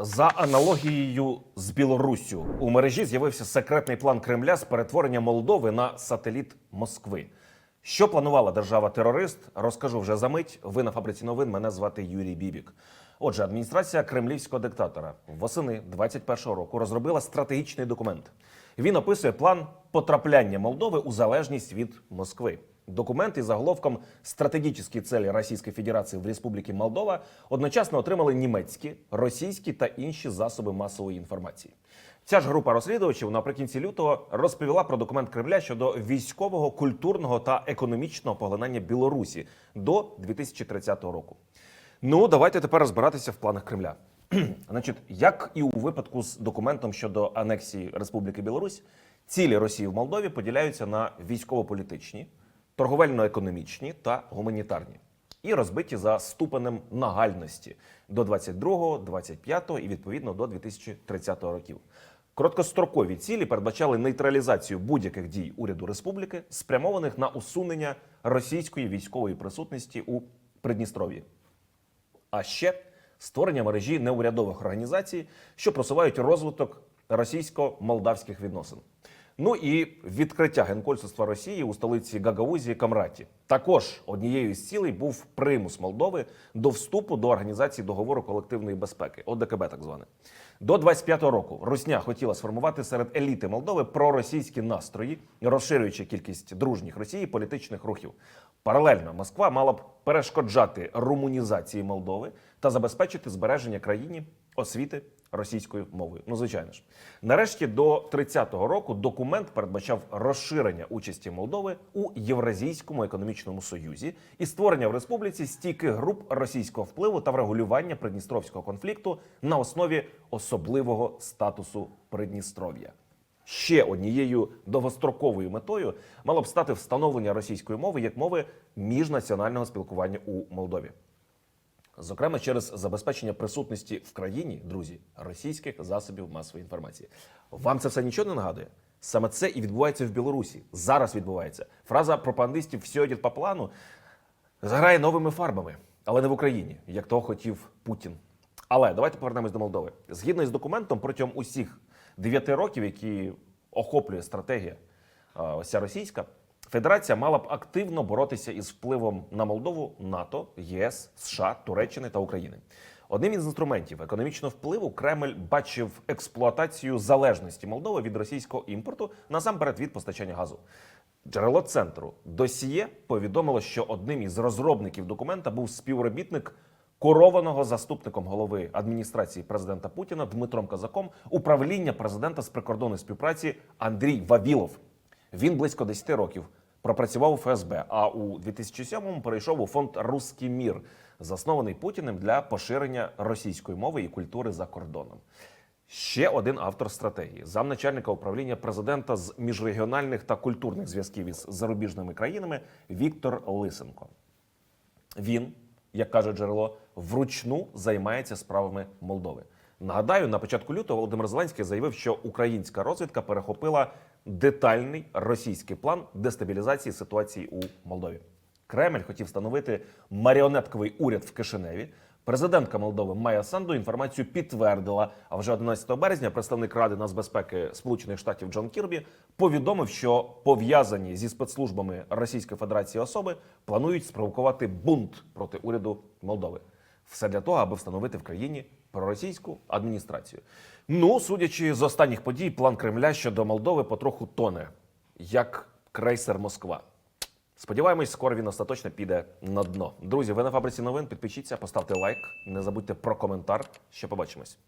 За аналогією з Білоруссю у мережі з'явився секретний план Кремля з перетворення Молдови на сателіт Москви. Що планувала держава-терорист, розкажу вже за мить. Ви на фабриці новин. Мене звати Юрій Бібік. Отже, адміністрація кремлівського диктатора восени 21-го року розробила стратегічний документ. Він описує план потрапляння Молдови у залежність від Москви. Документ із заголовком «Стратегічні цілі Російської Федерації в Республіці Молдова одночасно отримали німецькі, російські та інші засоби масової інформації. Ця ж група розслідувачів наприкінці лютого розповіла про документ Кремля щодо військового, культурного та економічного поглинання Білорусі до 2030 року. Ну, давайте тепер розбиратися в планах Кремля. Значить, як і у випадку з документом щодо анексії Республіки Білорусь, цілі Росії в Молдові поділяються на військово-політичні, торговельно-економічні та гуманітарні, і розбиті за ступенем нагальності до 22, 25 і відповідно до 2030 років. Короткострокові цілі передбачали нейтралізацію будь-яких дій уряду республіки, спрямованих на усунення російської військової присутності у Придністров'ї. А ще створення мережі неурядових організацій, що просувають розвиток російсько-молдавських відносин. Ну і відкриття генконсульства Росії у столиці Гагаузії Камраті. Також однією з цілей був примус Молдови до вступу до організації договору колективної безпеки, ОДКБ, так зване. До 25-го року Русня хотіла сформувати серед еліти Молдови проросійські настрої, розширюючи кількість дружніх Росії політичних рухів. Паралельно Москва мала б перешкоджати румунізації Молдови та забезпечити збереження країні освіти російською мовою. Ну, звичайно ж, нарешті до 30-го року документ передбачав розширення участі Молдови у Євразійському економічному союзі і створення в республіці стійких груп російського впливу та врегулювання придністровського конфлікту на основі особливого статусу Придністров'я. Ще однією довгостроковою метою мало б стати встановлення російської мови як мови міжнаціонального спілкування у Молдові. Зокрема, через забезпечення присутності в країні, друзі, російських засобів масової інформації. Вам це все нічого не нагадує? Саме це і відбувається в Білорусі. Зараз відбувається. Фраза пропагандистів «все йде по плану заграє новими фарбами, але не в Україні, як того хотів Путін. Але давайте повернемось до Молдови. Згідно із документом, протягом усіх дев'яти років, які охоплює стратегія ця російська, Федерація мала б активно боротися із впливом на Молдову НАТО, ЄС, США, Туреччини та України. Одним із інструментів економічного впливу Кремль бачив експлуатацію залежності Молдови від російського імпорту насамперед від постачання газу. Джерело центру досьє повідомило, що одним із розробників документа був співробітник корованого заступником голови адміністрації президента Путіна Дмитром Казаком управління президента з прикордонної співпраці Андрій Вавілов. Він близько 10 років пропрацював у ФСБ, а у 2007-му перейшов у фонд Руський мір, заснований Путіним для поширення російської мови і культури за кордоном. Ще один автор стратегії, замначальника управління президента з міжрегіональних та культурних зв'язків із зарубіжними країнами Віктор Лисенко. Він, як каже джерело, вручну займається справами Молдови. Нагадаю, на початку лютого Володимир Зеленський заявив, що українська розвідка перехопила детальний російський план дестабілізації ситуації у Молдові. Кремль хотів встановити маріонетковий уряд в Кишиневі. Президентка Молдови Майя Санду інформацію підтвердила. А вже 11 березня представник Ради нацбезпеки Сполучених Штатів Джон Кірбі повідомив, що пов'язані зі спецслужбами Російської Федерації особи планують спровокувати бунт проти уряду Молдови. Все для того, аби встановити в країні проросійську адміністрацію. Ну, судячи з останніх подій, план Кремля щодо Молдови потроху тоне, як крейсер Москва. Сподіваємось, скоро він остаточно піде на дно. Друзі, ви на фабриці новин. Підпишіться, поставте лайк. Не забудьте про коментар. Ще побачимось.